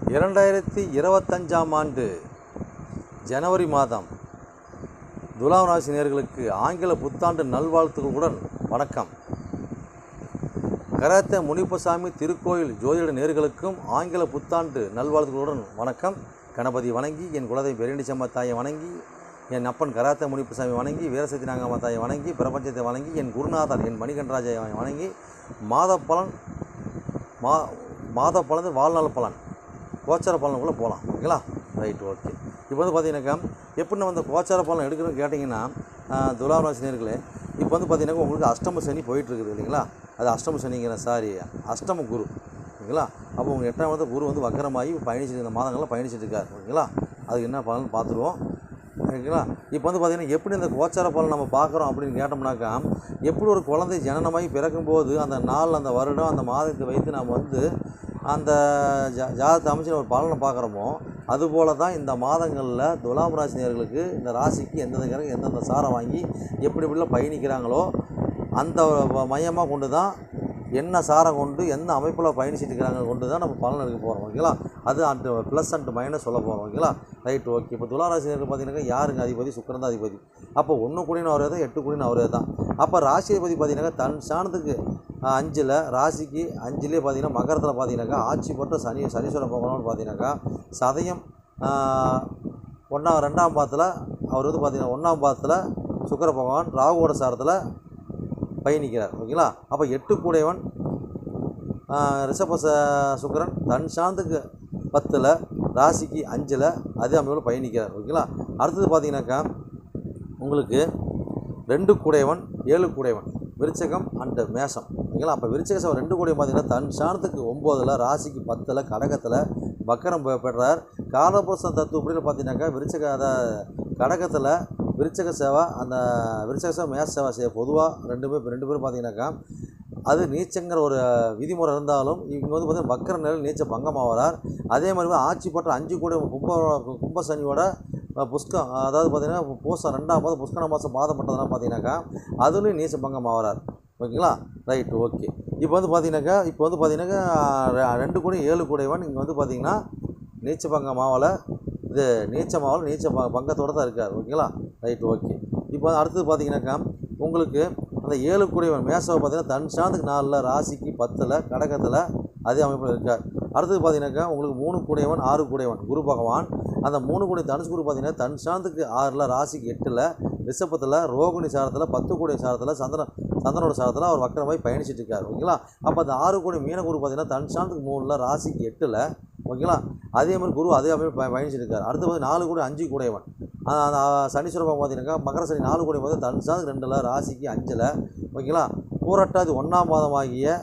இரண்டாயிரத்தி இருபத்தஞ்சாம் ஆண்டு ஜனவரி மாதம் துலாம் ராசி நேர்களுக்கு ஆங்கில புத்தாண்டு நல்வாழ்த்துக்களுடன் வணக்கம். கராத்த முனிப்பசாமி திருக்கோயில் ஜோதிட நேர்களுக்கும் ஆங்கில புத்தாண்டு நல்வாழ்த்துக்களுடன் வணக்கம். கணபதி வணங்கி என் குலதை பெரியணிச்சம்மா தாயை வணங்கி என் அப்பன் கராத்த முனிப்பசாமி வணங்கி வீரசக்தி நாங்கம்மா தாயை வணங்கி பிரபஞ்சத்தை வணங்கி என் குருநாதர் என் மணிகண்டராஜை வணங்கி மாத பலன் மா மாத பலன் வாழ்நாள் பலன். கோச்சார பலனுக்குள்ளே போகலாம் ஓகேங்களா? ரைட் ஓகே இப்போ வந்து பார்த்தீங்கன்னாக்கா எப்படி நம்ம அந்த கோச்சார பலன் எடுக்கணும்னு கேட்டிங்கன்னா துலாம் ராசி நேர்களே இப்போ வந்து பார்த்தீங்கன்னாக்கா உங்களுக்கு அஷ்டம சனி போயிட்டுருக்குது இல்லைங்களா? அது அஷ்டம சனிங்கிற சாரி அஷ்டம குரு ஓகேங்களா? அப்போ உங்கள் எட்டாம் வந்து குரு வந்து வக்கரமாகி பயணிச்சுட்டு இந்த மாதங்களில் பயணிச்சுட்டு இருக்கார் ஓகேங்களா? அதுக்கு என்ன பலன் பார்த்துருவோம் ஓகேங்களா? இப்போ வந்து பார்த்தீங்கன்னா எப்படி இந்த கோச்சார பலன் நம்ம பார்க்குறோம் அப்படின்னு கேட்டோம்னாக்கா எப்படி ஒரு குழந்தை ஜனனமாகி பிறக்கும்போது அந்த நாள் அந்த வருடம் அந்த மாதத்தை வைத்து நாம் வந்து அந்த ஜா ஜாதகத்தை அமைச்சு ஒரு பலனை பார்க்குறோமோ அதுபோல தான் இந்த மாதங்களில் துலாம் ராசினியர்களுக்கு இந்த ராசிக்கு எந்தெந்த கிரகம் எந்தெந்த சாரம் வாங்கி எப்படி எப்படிலாம் பயணிக்கிறாங்களோ அந்த மையமாக கொண்டு தான் என்ன சாரம் கொண்டு எந்த அமைப்பில் பயணிச்சுட்டு இருக்கிறாங்க கொண்டு தான் நம்ம பலன் எடுக்க போகிறோம் ஓகேங்களா? அது அண்ட் ப்ளஸ் அண்ட் மைனஸ் சொல்ல போகிறோம் ஓகேங்களா? ரைட் ஓகே இப்போ துளாராசினியர்கள் பார்த்தீங்கன்னா யாருங்க அதிபதி? சுக்கரன் தான் அதிபதி. அப்போ ஒன்று கூடின அவரே தான் எட்டு கூடின அவரே தான். அப்போ ராசி அதிபதி பார்த்தீங்கன்னா தன் சாணத்துக்கு அஞ்சில் ராசிக்கு அஞ்சிலே பார்த்தீங்கன்னா மகரத்தில் பார்த்தீங்கன்னாக்கா ஆட்சி பெற்ற சனி சனீஸ்வரன் போகணும்னு பார்த்தீங்கன்னாக்கா சதயம் ஒன்றாம் ரெண்டாம் பாதத்தில் அவர் வந்து பார்த்தீங்கன்னா ஒன்றாம் பாதத்தில் சுக்கர பகவான் ராகுவோட சாரத்தில் பயணிக்கிறார். ஓகேங்களா? அப்போ எட்டு கூடையவன் ரிஷப சுக்கரன் சுக்கிரன் தன் சாந்துக்கு பத்தில் ராசிக்கு அஞ்சில் அதே அமைப்பில் பயணிக்கிறார். ஓகேங்களா? அடுத்தது பார்த்தீங்கன்னாக்கா உங்களுக்கு ரெண்டு கூடையவன் ஏழு கூடையவன் விருச்சகம் அண்டு மேஷம். ஓகேங்களா? அப்போ விருச்சக சவன் ரெண்டு கூடையும் பார்த்தீங்கன்னா தன் சாணத்துக்கு ஒம்போதில் ராசிக்கு பத்தில் கடகத்தில் வக்கரம் பெ- பெற்றார். காலபுருஷன் தத்துவப்படியில் பார்த்தீங்கன்னாக்கா விருச்சக அதை கடகத்தில் விருச்சக சேவை அந்த விருச்சக சேவை மேச சேவை செய்ய பொதுவாக ரெண்டு பேர் ரெண்டு பேரும் பார்த்தீங்கன்னாக்கா அது நீச்சங்கிற ஒரு விதிமுறை இருந்தாலும் இவங்க வந்து பார்த்தீங்கன்னா வக்கர நிலையில் நீச்ச பங்கமாகிறார் அதே மாதிரி ஆட்சி பற்ற அஞ்சு கூட கும்ப கும்ப சனியோட புஷ்கம் அதாவது பார்த்தீங்கன்னா பூசம் ரெண்டாம் மாதம் புஷ்கன மாதம் பாதம் பட்டதெல்லாம் பார்த்தீங்கன்னாக்கா அதுலேயும் நீச்ச பங்கம் ஆகிறார் ஓகேங்களா? Right okay. இப்போ வந்து பார்த்தீங்கன்னாக்கா இப்போ வந்து பார்த்தீங்கன்னாக்கா ரெ- ரெண்டு கூட ஏழு கூடையவன் இங்கே வந்து பார்த்தீங்கன்னா நீச்ச பங்கம் ஆவலை இது நீச்ச நீச்ச ப பங்கத்தோடு தான் இருக்கார் ஓகேங்களா? Right okay. இப்போ அடுத்தது பார்த்தீங்கன்னாக்கா உங்களுக்கு அந்த ஏழு கூடையவன் மேசவை பார்த்தீங்கன்னா தன் சாந்துக்கு நாலில் ராசிக்கு பத்தில் கடகத்தில் அதே அமைப்பில் இருக்கார். அடுத்தது பார்த்தீங்கன்னாக்கா உங்களுக்கு மூணு கூடையவன் ஆறு கூடையவன் குரு பகவான். அந்த மூணு கூடை தனுஷ் குரு பார்த்தீங்கன்னா தன் சாந்துக்கு ஆறில் ராசிக்கு எட்டில் ரிஷபத்தில் ரோகிணி சாரத்தில் பத்து கூடை சாரத்தில் சந்திரன் சந்திரனோட சாரத்தில் அவர் வக்கரமாய் பயணிச்சிட்டு இருக்கார் ஓகேங்களா? அப்போ அந்த ஆறு கோடி மீன குரு பார்த்தீங்கன்னா தன் சாந்துக்கு மூணில் ராசிக்கு எட்டில் ஓகேங்களா? அதே மாதிரி குரு அதே மாதிரி ப பயணிச்சிருக்கார். அடுத்து வந்து நாலு கூட அஞ்சு கூடையவன் அந்த சனீஸ்வர பகவான் பார்த்தீங்கன்னாக்கா மகர சனி நாலு கூடை வந்து தன். ரெண்டில் ராசிக்கு அஞ்சில். ஓகேங்களா? பூரட்டாதி ஒன்றாம் மாதமாகிய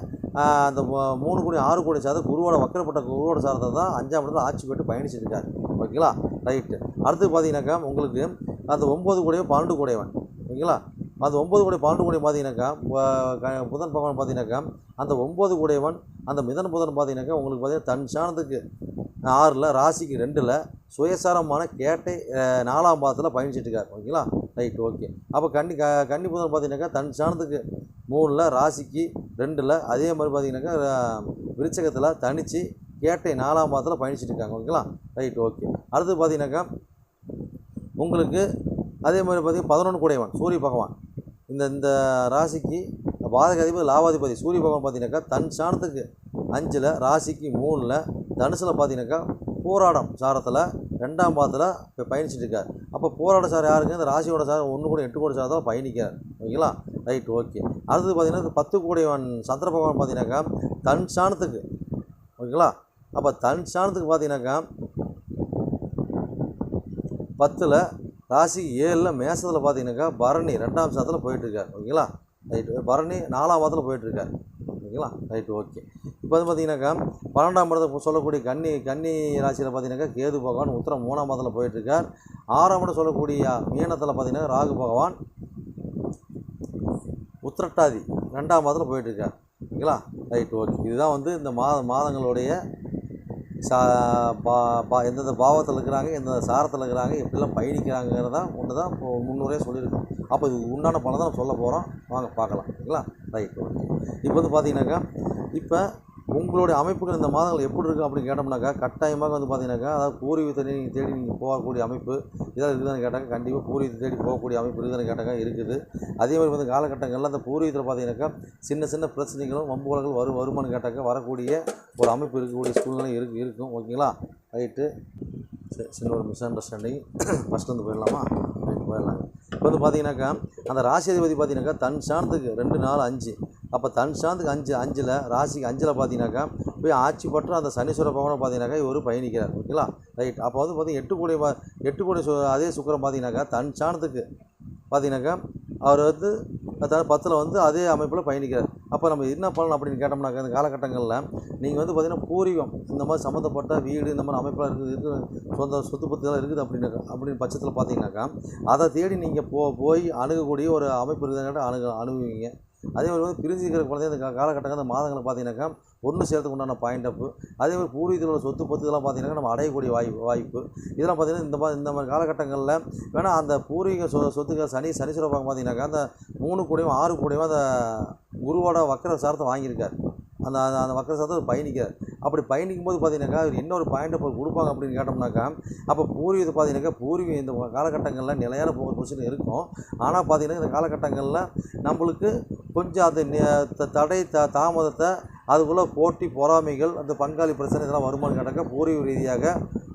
அந்த மூணு கோடி ஆறு கோடி சார்ந்த குருவோட வக்கரப்பட்ட குருவோட சார்ந்தது தான் அஞ்சாம் இடத்துல ஆட்சி போட்டு பயணிச்சிருக்கார். ஓகேங்களா? ரைட்டு. அடுத்து பார்த்தீங்கன்னாக்கா உங்களுக்கு அந்த ஒம்பது கோடியோ பன்னெண்டு கோடியவன் ஓகேங்களா? அந்த ஒம்பது கோடி பன்னெண்டு கோடி பார்த்தீங்கன்னாக்கா க- புதன் பகவான் பார்த்தீங்கன்னாக்கா அந்த ஒம்பது கூடையவன் அந்த மிதன் புதன் பார்த்தீங்கன்னாக்கா உங்களுக்கு பார்த்தீங்கன்னா தன் சாணத்துக்கு ஆறில் ராசிக்கு ரெண்டில் சுயசாரமான கேட்டை நாலாம் பாதத்தில் பயணிச்சிட்ருக்கார் ஓகேங்களா? Right okay. அப்போ கன்னி க கன்னி புதன் பார்த்தீங்கன்னாக்கா தன் சாணத்துக்கு மூணில் ராசிக்கு ரெண்டில் அதே மாதிரி பார்த்தீங்கன்னாக்கா விருச்சகத்தில் தனித்து கேட்டை நாலாம் பாதத்தில் பயணிச்சிட்டு இருக்காங்க. ஓகேங்களா? Right okay. அடுத்து பார்த்தீங்கன்னாக்கா உங்களுக்கு அதே மாதிரி பார்த்தீங்கன்னா பதினொன்று கூடையவன் சூரிய பகவான். இந்த இந்த ராசிக்கு பாதகாதிபதி லாபாதிபதி சூரிய பகவான் பார்த்தீங்கன்னாக்கா தன் சாணத்துக்கு அஞ்சில் ராசிக்கு மூணில் தனுசில் பார்த்தீங்கன்னாக்கா போராடம் சாரத்தில் ரெண்டாம் பாதத்தில் இப்போ பயணிச்சிட்டு இருக்கார் அப்போ போராட சார் யாருங்க? இந்த ராசியோட சார் ஒன்று கூட எட்டு கோடி சாரத்தில் பயணிக்கிறார். ஓகேங்களா? Right okay. அடுத்தது பார்த்தீங்கன்னா இந்த பத்து கூடையவன் சந்திர பகவான் பார்த்தீங்கன்னாக்கா தன் சாணத்துக்கு ஓகேங்களா? அப்போ தன் சாணத்துக்கு பார்த்தீங்கன்னாக்கா பத்தில் ராசி ஏழில் மேசத்தில் பார்த்தீங்கன்னாக்கா பரணி ரெண்டாம் சாதத்தில் போயிட்டுருக்கார். ஓகேங்களா? ரைட்டு பரணி நாலாம் மாதத்தில் போயிட்டுருக்கார். ஓகேங்களா? ரைட்டு ஓகே இப்போ வந்து பார்த்தீங்கன்னாக்கா பன்னெண்டாம் இடத்தை சொல்லக்கூடிய கன்னி கன்னி ராசியில் பார்த்தீங்கன்னாக்கா கேது பகவான் உத்தரம் மூணாம் மாதத்தில் போயிட்டுருக்கார். ஆறாம் இடம் சொல்லக்கூடிய மீனத்தில் பார்த்தீங்கன்னா ராகு பகவான் உத்திரட்டாதி ரெண்டாம் மாதத்தில் போயிட்டுருக்கார். ஓகேங்களா? ரைட் ஓகே இதுதான் வந்து இந்த மாத மாதங்களுடைய சா பா பா எந்தெந்த பாவத்தில் இருக்கிறாங்க எந்தெந்த சாரத்தில் இருக்கிறாங்க எப்படிலாம் பயணிக்கிறாங்கிறது தான் ஒன்று தான் இப்போ முன்னூறையாக சொல்லியிருக்கோம். அப்போ இது உண்டான பலன் தான் நம்ம சொல்ல போகிறோம் வாங்க பார்க்கலாம். ஓகேங்களா ரைட் ஓகே. இப்போ வந்து பார்த்தீங்கன்னாக்கா இப்போ உங்களுடைய அமைப்புகள் இந்த மாதங்கள் எப்படி இருக்குது அப்படின்னு கேட்டோம்னாக்கா கட்டாயமாக வந்து பார்த்தீங்கன்னாக்கா அதாவது பூர்வீகத்தை நீங்கள் தேடி நீங்கள் போகக்கூடிய அமைப்பு இதாக இருக்குதுன்னு கேட்டாக்கா கண்டிப்பாக பூர்வீகத்தை தேடி போகக்கூடிய அமைப்பு இருக்குதுன்னு கேட்டாக்கா இருக்குது. அதே மாதிரி வந்து காலகட்டங்களில் அந்த பூர்வீகத்தில் பார்த்தீங்கன்னாக்கா சின்ன சின்ன பிரச்சனைகளும் வம்புகளும் வரும் வருமானு கேட்டாக்கா வரக்கூடிய ஒரு அமைப்பு இருக்கக்கூடிய சூழ்நிலை இருக்கு இருக்கும். ஓகேங்களா? ரைட்டு சரி சின்ன ஒரு மிஸ் அண்டர்ஸ்டாண்டிங் ஃபஸ்ட் வந்து போயிடலாமா? ரைட் போயிடலாங்க. இப்போ வந்து பார்த்தீங்கன்னாக்கா அந்த ராசி அதிபதி பார்த்தீங்கன்னாக்கா தன் சாணத்துக்கு ரெண்டு நாலு அஞ்சு. அப்போ தன் அஞ்சு அஞ்சில் ராசிக்கு அஞ்சில் பார்த்தீங்கன்னாக்கா போய் ஆட்சி பற்ற அந்த சனீஸ்வர பவனை பார்த்தீங்கன்னாக்கா இவர் பயணிக்கிறார். ஓகேங்களா? ரைட். அப்போ வந்து பார்த்தீங்கன்னா எட்டு கோடி எட்டு கோடி அதே சுக்கரம் பார்த்தீங்கன்னாக்கா தன் சாணத்துக்கு பார்த்தீங்கன்னாக்கா அவர் வந்து அதாவது பத்தில் வந்து அதே அமைப்பில் பயணிக்கிறார். அப்போ நம்ம என்ன பண்ணலாம் அப்படின்னு கேட்டோம்னாக்கா இந்த காலகட்டங்களில் நீங்கள் வந்து பார்த்தீங்கன்னா பூர்வீகம் இந்த மாதிரி சம்மந்தப்பட்ட வீடு இந்த மாதிரி அமைப்பில் இருக்குது இருக்குது சொந்த சொத்து பத்துலாம் இருக்குது அப்படின்னு அப்படின்னு பட்சத்தில் பார்த்தீங்கன்னாக்கா அதை தேடி நீங்கள் போ போய் அணுகக்கூடிய ஒரு அமைப்பு இருக்குதுன்னு அணுக அணுகுவீங்க. அதே மாதிரி வந்து பிரிஞ்சிருக்கிற குழந்தை இந்த காலகட்டங்கள் அந்த மாதங்களை பார்த்தீங்கன்னாக்கா ஒன்று சேர்த்துக்கு உண்டான பாயிண்ட் அப்பு அதே மாதிரி பூர்வீகத்தில் உள்ள சொத்து பத்து இதெல்லாம் பார்த்தீங்கன்னா நம்ம அடையக்கூடிய வாய்ப்பு வாய்ப்பு. இதெல்லாம் பார்த்தீங்கன்னா இந்த மாதிரி இந்த மாதிரி காலகட்டங்களில் வேணால் அந்த பூர்வீக சொ சொத்துக்கள் சனி சனீஸ்வர பகவான் பார்த்தீங்கன்னாக்கா அந்த மூணு கூடையும் ஆறு கூடையும் அந்த குருவோட வக்கர சாரத்தை வாங்கியிருக்காரு. அந்த அந்த மக்கள் வக்கர சாரத்தை பயணிக்கிறார். அப்படி பயணிக்கும் போது பார்த்தீங்கன்னாக்கா அவர் இன்னொரு பாயிண்ட்டை போய் கொடுப்பாங்க அப்படின்னு கேட்டோம்னாக்கா அப்போ பூர்வீகத்தை பார்த்தீங்கன்னாக்கா பூர்வீகம் இந்த காலகட்டங்களில் நிலையான போகிற பொசிஷன் இருக்கும். ஆனால் பார்த்தீங்கன்னா இந்த காலகட்டங்களில் நம்மளுக்கு கொஞ்சம் அந்த த- தடை த தாமதத்தை அதுக்குள்ளே போட்டி பொறாமைகள் அந்த பங்காளி பிரச்சனை இதெல்லாம் வருமானு கேட்டாக்கா பூர்வீக ரீதியாக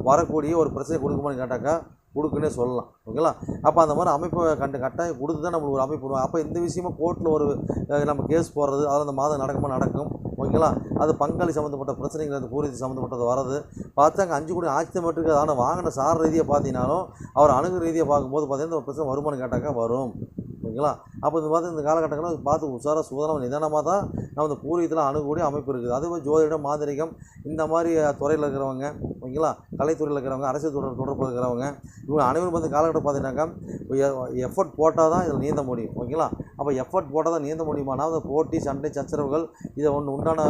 வரக்கூடிய ஒரு பிரச்சனை கொடுக்குமான்னு கேட்டாக்கா கொடுக்குன்னே சொல்லலாம். ஓகேங்களா? அப்போ அந்த மாதிரி அமைப்பை கண்டு கட்டாயம் கொடுத்து தான் நம்மளுக்கு ஒரு அமைப்பு வரும். அப்போ இந்த விஷயமா கோர்ட்டில் ஒரு நம்ம கேஸ் போடுறது அதில் அந்த மாதம் நடக்குமா நடக்கும். ஓகேங்களா? அது பங்காளி சம்மந்தப்பட்ட பிரச்சனைகள் அந்த பூர்வீக சம்மந்தப்பட்டது வரது பார்த்தாங்க அஞ்சு கோடி ஆட்சி மட்டுக்கு ஆனால் வாங்கின சார் ரீதியாக பார்த்தீங்கன்னாலும் அவர் அணுகு ரீதியாக பார்க்கும்போது பார்த்தீங்கன்னா இந்த பிரச்சனை வருமானம் கேட்டாக்கா வரும். ஓகேங்களா? அப்போ இந்த மாதிரி இந்த காலகட்டங்களில் பார்த்து உஷாராக சுதனம் நிதானமாக தான் நம்ம இந்த பூர்வீகத்தில் அணுகக்கூடிய அமைப்பு இருக்குது. அதே மாதிரி ஜோதிடம் மாந்திரிகம் இந்த மாதிரி துறையில் இருக்கிறவங்க ஓகேங்களா? கலைத்துறையில் இருக்கிறவங்க அரசியல் தொடர் தொடர்பில் இருக்கிறவங்க இவங்க அனைவரும் வந்து காலகட்டம் பார்த்தீங்கன்னாக்கா எஃபர்ட் போட்டால் தான் இதில் நீந்த முடியும் ஓகேங்களா? அப்போ எஃபர்ட் போட்டால் தான் நீந்த முடியுமானா அந்த போட்டி சண்டை சச்சரவுகள் இதை ஒன்று உண்டான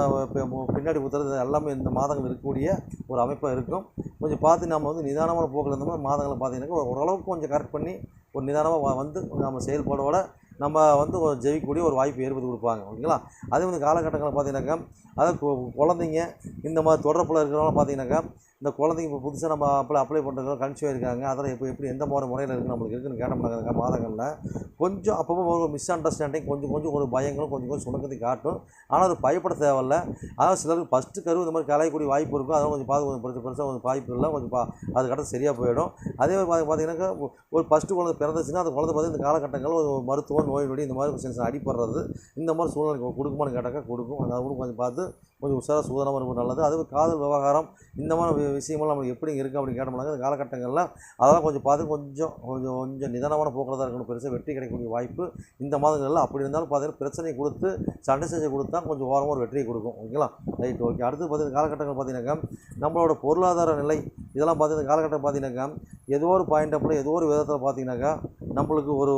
பின்னாடி ஊற்றுறது எல்லாமே இந்த மாதங்கள் இருக்கக்கூடிய ஒரு அமைப்பாக இருக்கும். கொஞ்சம் பார்த்து நம்ம வந்து நிதானமான போக்கில் இருந்த மாதிரி மாதங்களை பார்த்தீங்கன்னாக்கா ஓரளவுக்கு கொஞ்சம் கரெக்ட் பண்ணி ஒரு நிதானமாக வந்து நம்ம செயல்பாடோட நம்ம வந்து ஜெயிக்கக்கூடிய ஒரு வாய்ப்பு ஏற்படுத்தி கொடுப்பாங்க ஓகேங்களா? அதே வந்து காலகட்டங்களில் பார்த்தீங்கன்னாக்கா அதாவது கு- குழந்தைங்க இந்த மாதிரி தொடர்பில் இருக்கிறவங்க பார்த்தீங்கன்னாக்கா இந்த குழந்தைங்க இப்போ புதுசாக நம்ம அப்ளை அப்ளை பண்ணுறவங்க கன்சியூ இருக்காங்க. அதெல்லாம் இப்போ எப்படி எந்த மாதிரி முறையில் இருக்குது நம்மளுக்கு இருக்குன்னு கேட்டோம்னாங்க மாதங்களில் கொஞ்சம் அப்பப்போ ஒரு மிஸ் அண்டர்ஸ்டாண்டிங் கொஞ்சம் கொஞ்சம் ஒரு பயங்களும் கொஞ்சம் கொஞ்சம் சுணக்கத்தை காட்டும். ஆனால் அது பயப்பட தேவையில்ல. அதாவது சிலருக்கு ஃபஸ்ட்டு கருவு இந்த மாதிரி கலையக்கூடிய வாய்ப்பு இருக்கும். அதெல்லாம் கொஞ்சம் பார்த்து கொஞ்சம் பெருசு பெருசாக கொஞ்சம் வாய்ப்பு இல்லை. கொஞ்சம் பா அதுக்கடுத்து சரியாக போயிடும். அதே மாதிரி பார்த்தீங்கன்னாக்கா ஒரு ஃபஸ்ட்டு குழந்தை பிறந்துச்சுன்னா அந்த குழந்தை பார்த்து இந்த காலகட்டங்களில் ஒரு மருத்துவம் நோய் நொடி இந்த மாதிரி சின்ன சின்ன அடிப்படுறது இந்த மாதிரி சூழ்நிலை கொடுக்குமான்னு கேட்டாக்கா கொடுக்கும். அதை கூட கொஞ்சம் பார்த்து கொஞ்சம் உஷாராக சூதனமாக இருக்கும் நல்லது. அது காதல் விவகாரம் இந்த மாதிரி விஷயமெல்லாம் நம்மளுக்கு எப்படி இருக்குது அப்படின்னு கேட்டோம்னாக்க இந்த காலகட்டங்களில் அதெல்லாம் கொஞ்சம் பார்த்து கொஞ்சம் கொஞ்சம் கொஞ்சம் நிதானமான போக்குறதாக இருக்கணும். பெருசாக வெற்றி கிடைக்கக்கூடிய வாய்ப்பு இந்த மாதங்களில் அப்படி இருந்தாலும் பார்த்தீங்கன்னா பிரச்சனை கொடுத்து சண்டை செஞ்சு கொடுத்தா கொஞ்சம் ஓரமாக ஒரு வெற்றியை கொடுக்கும். ஓகேங்களா? Right okay. அடுத்து பார்த்தீங்கன்னா காலகட்டங்கள் பார்த்தீங்கன்னாக்கா நம்மளோட பொருளாதார நிலை இதெல்லாம் பார்த்தீங்கன்னா காலகட்டம் பார்த்தீங்கன்னாக்கா ஏதோ ஒரு பாயிண்ட் அப்பில் ஏதோ ஒரு விதத்தில் பார்த்தீங்கன்னாக்கா நம்மளுக்கு ஒரு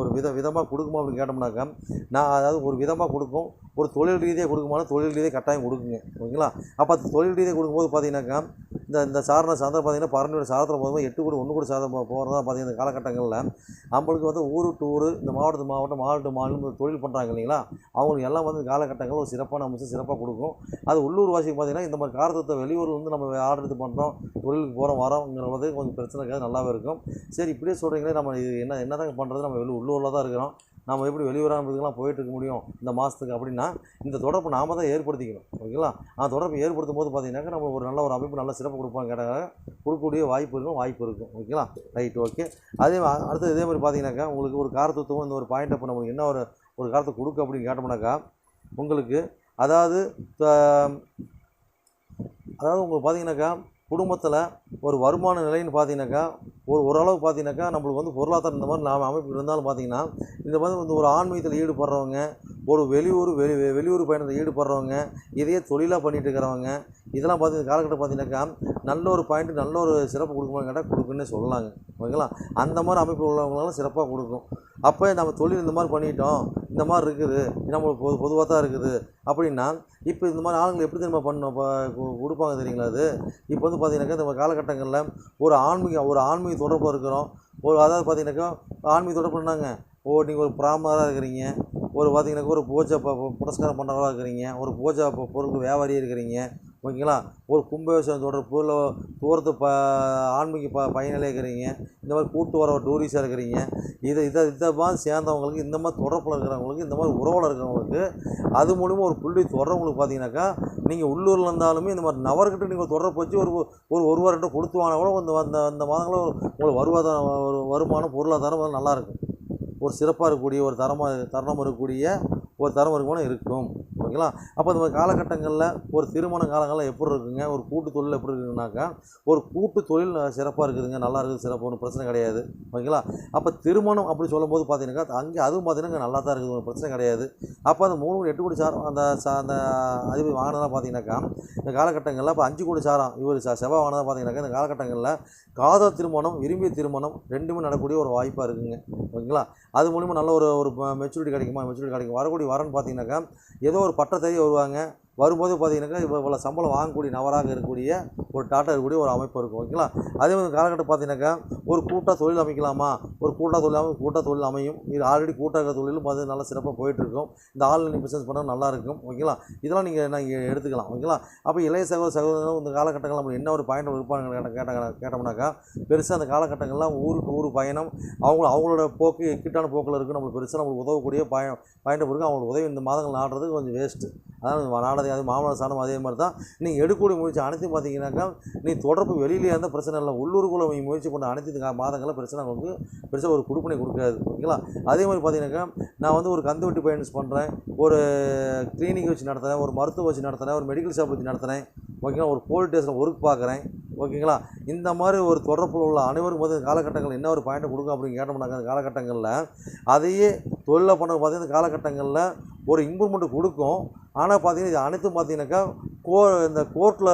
ஒரு வித விதமாக கொடுக்குமா அப்படின்னு கேட்டோம்னாக்கா நான் அதாவது ஒரு விதமாக கொடுக்கும். ஒரு தொழில் ரீதியாக கொடுக்குமானா தொழில் ரீதியாக கட்டாயம் கொடுக்குங்க. ஓகேங்களா? அப்போ அந்த தொழில் ரீதியாக கொடுக்கும்போது பார்த்தீங்கன்னாக்கா இந்த இந்த சாரண சாதனை பார்த்தீங்கன்னா பரணியோட சாரத்தில் போகும்போது எட்டு கூட ஒன்று கூட சாதம் போகிறதா பார்த்தீங்கன்னா இந்த காலகட்டங்களில் நம்மளுக்கு வந்து ஊர் டு ஊர் இந்த மாவட்டத்து மாவட்டம் மாவட்ட மாநிலம் தொழில் பண்ணுறாங்க இல்லைங்களா? அவங்களுக்கு எல்லாம் வந்து காலகட்டங்கள் ஒரு சிறப்பான அம்சம் சிறப்பாக கொடுக்கும். அது உள்ளூர் வாசிக்கு பார்த்தீங்கன்னா இந்த மாதிரி காரத்தை வெளியூர் வந்து நம்ம ஆர்டர் இது பண்ணுறோம் தொழிலுக்கு போகிறோம் வரோங்கிறது கொஞ்சம் பிரச்சனை கிடையாது நல்லாவே இருக்கும். சரி இப்படியே சொல்கிறீங்களே நம்ம இது என்ன என்ன தான் பண்ணுறது நம்ம வெளி உள்ளூரில் தான் இருக்கிறோம். நம்ம எப்படி வெளியூராகிறதுக்கெல்லாம் போயிட்டு இருக்க முடியும் இந்த மாதத்துக்கு அப்படின்னா இந்த தொடர்பு நாம தான் ஏற்படுத்திக்கணும். ஓகேங்களா? அந்த தொடர்பு ஏற்படுத்தும் போது பார்த்தீங்கன்னாக்கா நம்ம ஒரு நல்ல ஒரு அமைப்பு நல்ல சிறப்பு கொடுப்பாங்க. கேட்டாங்க கொடுக்கக்கூடிய வாய்ப்பு இருக்கும் வாய்ப்பு இருக்கும். ஓகேங்களா? Right okay. அதே அடுத்து இதே மாதிரி பார்த்தீங்கன்னாக்கா உங்களுக்கு ஒரு காரத்துவம் இந்த ஒரு பாயிண்ட் அப்போ நம்மளுக்கு என்ன ஒரு ஒரு காரத்தை கொடுக்கு அப்படின்னு கேட்டோம்னாக்கா உங்களுக்கு அதாவது அதாவது உங்களுக்கு பார்த்தீங்கன்னாக்கா குடும்பத்தில் ஒரு வருமான நிலைன்னு பார்த்தீங்கன்னாக்கா ஒரு ஓரளவு பார்த்தீங்கன்னாக்கா நம்மளுக்கு வந்து பொருளாதாரம் இந்த மாதிரி நாம் அமைப்பு இருந்தாலும் பார்த்தீங்கன்னா இந்த மாதிரி வந்து ஒரு ஆன்மீகத்தில் ஈடுபடுறவங்க ஒரு வெளியூர் வெளி வெளியூர் பயணத்தில் ஈடுபடுறவங்க இதையே தொழிலாக பண்ணிகிட்டு இருக்கிறவங்க இதெல்லாம் பார்த்து காலகட்டம் பார்த்தீங்கன்னாக்கா நல்ல ஒரு பாயிண்ட் நல்ல ஒரு சிறப்பு கொடுக்குமான்னு கேட்டால் கொடுக்குன்னு சொல்லலாங்க. ஓகேங்களா? அந்த மாதிரி அமைப்பு உள்ளவங்களாம் சிறப்பாக கொடுக்கும். அப்போ நம்ம தொழில் இந்த மாதிரி பண்ணிட்டோம் இந்த மாதிரி இருக்குது நம்மளுக்கு பொது பொதுவாக தான் இருக்குது. அப்படின்னா இப்போ இந்த மாதிரி ஆளுங்களை எப்படி தெரியுமா பண்ணோம் கு- கொடுப்பாங்க தெரியுங்களா அது? இப்போ வந்து பார்த்தீங்கன்னாக்கா இந்த காலகட்டங்களில் ஒரு ஆன்மீக ஒரு ஆன்மீக தொடர்பாக இருக்கிறோம். ஒரு அதாவது பார்த்தீங்கன்னாக்கா ஆன்மீக தொடர்பு என்னங்க? ஓ நீங்கள் ஒரு பிராமணராக இருக்கிறீங்க. ஒரு பார்த்தீங்கன்னாக்கா ஒரு பூஜை ப பண்ணுறவராக இருக்கிறீங்க. ஒரு பூஜை பொருள் வியாபாரியாக இருக்கிறீங்க. ஓகேங்களா? ஒரு கும்பாபிஷேகம் தொடர்பு இல்லை தூரத்து ப ஆன்மீக ப பயனிலே இருக்கிறீங்க. இந்த மாதிரி கூட்டு வர டூரிஸ்டாக இருக்கிறீங்க. இதை இதை இதை மாதிரி சேர்ந்தவங்களுக்கு இந்த மாதிரி தொடர்பில் இருக்கிறவங்களுக்கு இந்த மாதிரி உறவில் இருக்கிறவங்களுக்கு அது மூலிமா ஒரு புள்ளி தொடர்புங்களுக்கு பார்த்தீங்கன்னாக்கா நீங்கள் உள்ளூரில் இருந்தாலுமே இந்த மாதிரி நபர்கிட்ட நீங்கள் தொடர்பு வச்சு ஒரு ஒரு ஒரு வாரம்கிட்ட கொடுத்து வாங்கினா கூட இந்த அந்த அந்த மாதங்களில் உங்களுக்கு வருவாதாரம் ஒரு வருமானம் பொருளாதாரம் நல்லாயிருக்கும் ஒரு சிறப்பாக இருக்கக்கூடிய ஒரு தரமாக தருணம் இருக்கக்கூடிய ஒரு தரம் வருமானம் இருக்கும் ஓகேங்களா? அப்போ இந்த மாதிரி காலகட்டங்களில் ஒரு திருமண காலங்களில் எப்படி இருக்குங்க? ஒரு கூட்டு தொழில் எப்படி இருக்குங்கனாக்கா ஒரு கூட்டு தொழில் சிறப்பாக இருக்குதுங்க. நல்லா இருக்குது சிறப்பு ஒன்றும் பிரச்சனை கிடையாது. ஓகேங்களா? அப்போ திருமணம் அப்படி சொல்லும்போது பார்த்தீங்கன்னாக்கா அங்கே அதுவும் பார்த்தீங்கன்னா நல்லா தான் இருக்குது ஒன்றும் பிரச்சனை கிடையாது. அப்போ அந்த மூணு கோடி எட்டு கோடி சாரம் அந்த அந்த அதிபதி வாங்கினதா பார்த்தீங்கன்னாக்கா இந்த காலகட்டங்களில் இப்போ அஞ்சு கோடி சாரம் இவர் செவ்வாய் வாங்கினதா பார்த்தீங்கன்னாக்கா இந்த காலகட்டங்களில் காதல் திருமணம் விரும்பிய திருமணம் ரெண்டுமே நடக்கக்கூடிய ஒரு வாய்ப்பாக இருக்குங்க. ஓகேங்களா? அது மூலிமா நல்ல ஒரு ஒரு மெச்சூரிட்டி கிடைக்குமா? மெச்சூரிட்டி கிடைக்கும். வரக்கூடிய வரன்னு பார்த்தீங்கன்னாக்கா ஏதோ ஒரு பட்டத்தை வருவாங்க. வரும்போது பார்த்தீங்கன்னாக்கா இவ்வளோ இவ்வளோ சம்பளம் வாங்கக்கூடிய நபராக இருக்கக்கூடிய ஒரு டாட்டா இருக்கக்கூடிய ஒரு அமைப்பு இருக்கும் ஓகேங்களா? அதே மாதிரி காலகட்டம் பார்த்தீங்கன்னாக்கா ஒரு கூட்டாக தொழில் அமைக்கலாமா? ஒரு கூட்டாக தொழில் அமைக்கும் கூட்டாக தொழில் அமையும். இது ஆல்ரெடி கூட்டாக இருக்கிற தொழிலும் பார்த்து நல்லா சிறப்பாக போயிட்டுருக்கும். இந்த ஆன்லைன் பிஸ்னஸ் பண்ணால் நல்லா இருக்கும் ஓகேங்களா? இதெல்லாம் நீங்கள் நீங்கள் எடுத்துக்கலாம் ஓகேங்களா? அப்போ இளைய சகோதர சகோதரர்களும் இந்த காலகட்டங்கள் நம்ம என்ன ஒரு பயணம் இருப்பாங்க கேட்ட கேட்டாங்க கேட்டோம்னாக்கா பெருசாக அந்த காலகட்டங்கள்லாம் ஊருக்கு ஊர் பயணம் அவங்க அவங்களோட போக்கு எக்கிட்டான போக்கில் இருக்குது நம்மளுக்கு பெருசாக நம்மளுக்கு உதவக்கூடிய பய பயணம் இருக்குது அவங்களுக்கு உதவி இந்த மாதங்கள் நாடுறது கொஞ்சம் வேஸ்ட்டு அதாவது நாடது அது மாமன சாணம் அதே மாதிரி தான். நீங்கள் எடுக்கக்கூடிய முயற்சி அனைத்தையும் பார்த்தீங்கன்னாக்கா நீ தொடர்பு வெளியிலே இருந்தால் பிரச்சனை இல்லை. உள்ளூருக்குள்ள நீங்கள் முயற்சி பண்ண அனைத்து மாதங்களில் பிரச்சனை உங்களுக்கு பெருசாக ஒரு கொடுப்பனை கொடுக்காது. ஓகேங்களா? அதே மாதிரி பார்த்தீங்கன்னாக்கா நான் வந்து ஒரு கந்து வெட்டி பயணம் பண்ணுறேன் ஒரு கிளினிக் வச்சு நடத்துகிறேன் ஒரு மருத்துவம் வச்சு நடத்துகிறேன் ஒரு மெடிக்கல் ஷாப் வச்சு நடத்துகிறேன் ஓகேங்களா? ஒரு போலீஸ் ஸ்டேஷனில் ஒர்க் பார்க்குறேன். ஓகேங்களா? இந்த மாதிரி ஒரு தொடர்பில் உள்ள அனைவரும் போது காலகட்டங்கள் என்ன ஒரு பாயிண்ட் கொடுக்கும் அப்படின்னு கேட்டோம்னாக்க அந்த காலகட்டங்களில் அதையே தொழிலை பண்ண பார்த்தீங்கன்னா இந்த காலகட்டங்களில் ஒரு இம்ப்ரூவ்மெண்ட் கொடுக்கும். ஆனால் பார்த்தீங்கன்னா இது அனைத்தும் பார்த்தீங்கன்னாக்கா கோ இந்த கோர்ட்டில்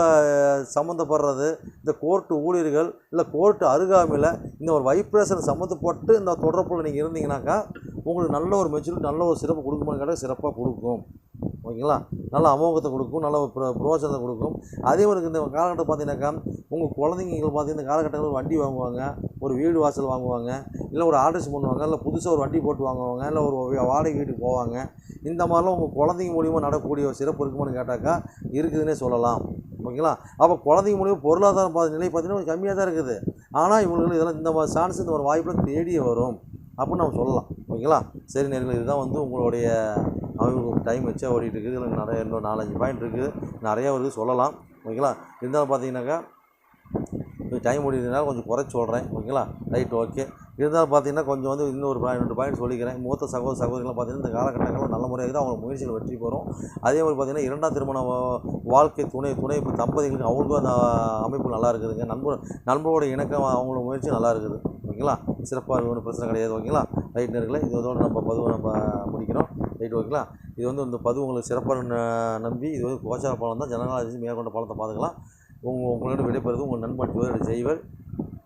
சம்மந்தப்படுறது இந்த கோர்ட்டு ஊழியர்கள் இல்லை கோர்ட்டு அருகாமையில் இந்த ஒரு வைப்ரேஷன் சம்மந்தப்பட்டு இந்த தொடர்பில் நீங்கள் இருந்தீங்கன்னாக்கா உங்களுக்கு நல்ல ஒரு மெச்சூரிட்டி நல்ல ஒரு சிறப்பு கொடுக்குமான்னு கேட்டால் சிறப்பாக கொடுக்கும். ஓகேங்களா? நல்ல அமோகத்தை கொடுக்கும் நல்ல ஒரு பிரோஜனத்தை கொடுக்கும். அதே மாதிரி இந்த காலகட்டம் பார்த்தீங்கன்னாக்கா உங்கள் குழந்தைங்க பார்த்தீங்கன்னா இந்த காலகட்டங்களில் வண்டி வாங்குவாங்க ஒரு வீடு வாசல் வாங்குவாங்க இல்லை ஒரு ஆர்டர்ஸ் பண்ணுவாங்க இல்லை புதுசாக ஒரு வண்டி போட்டு வாங்குவாங்க இல்லை ஒரு வாடகை வீட்டுக்கு போவாங்க. இந்த மாதிரிலாம் உங்கள் குழந்தைங்க மூலியமாக நடக்கக்கூடிய ஒரு சிறப்பு இருக்குமான்னு கேட்டாக்கா இருக்குதுன்னே சொல்லலாம். ஓகேங்களா? அப்போ குழந்தைங்க மூலியமாக பொருளாதார பார்த்த நிலை பார்த்தீங்கன்னா கொஞ்சம் கம்மியாக தான் இருக்குது. ஆனால் இவங்களுக்கு இதெல்லாம் இந்த மாதிரி சான்ஸ் இந்த ஒரு வாய்ப்புலாம் தேடியே வரும். அப்படின்னு நம்ம சொல்லலாம். ஓகேங்களா? சரி நேர்கள் இதுதான் வந்து உங்களுடைய அவங்களுக்கு டைம் வச்சே ஓடிட்டு இருக்குது. நிறைய இன்னும் நாலஞ்சு பாயிண்ட் இருக்குது. நிறைய வருது சொல்லலாம். ஓகேங்களா? இருந்தாலும் பார்த்தீங்கன்னாக்கா டைம் ஓடிடுறதுனால கொஞ்சம் குறைச்சி சொல்கிறேன் ஓகேங்களா? ரைட் ஓகே இருந்தாலும் பார்த்தீங்கன்னா கொஞ்சம் வந்து இன்னொரு பாயிண்ட் ரெண்டு பாயிண்ட் சொல்லிக்கிறேன். மூத்த சகோதர சகோதரிகள்லாம் பார்த்தீங்கன்னா இந்த காலகட்டங்களில் நல்ல முறையாக தான் அவங்க முயற்சிகள் வெற்றி பெறும். அதே மாதிரி பார்த்தீங்கன்னா இரண்டாம் திருமண வாழ்க்கை துணை துணை இப்போ தம்பதிகளுக்கு அவங்களுக்கும் அந்த அமைப்பு நல்லா இருக்குதுங்க. நண்பர் நண்பரோட இணக்கம் அவங்களோட முயற்சி நல்லா இருக்குது. ஓகேங்களா? சிறப்பாக ஒன்றும் பிரச்சனை கிடையாது. ஓகேங்களா? ரைட் நேர்களே இது இதோட நம்ம பதிவு நம்ம முடிக்கிறோம். ரைட் ஓகேங்களா? இது வந்து இந்த பதிவு உங்களுக்கு சிறப்பாக ந- நம்பி இது வந்து கோச்சார பழம் தான். ஜனநாயகம் மேற்கொண்ட பலத்தை பார்த்துக்கலாம். உங்கள் உங்களோட விடைபெறுவது உங்கள் நண்பன் ஜோதிட ஜெய்வர்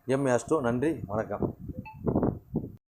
எம். அஸ்டோ. நன்றி வணக்கம்.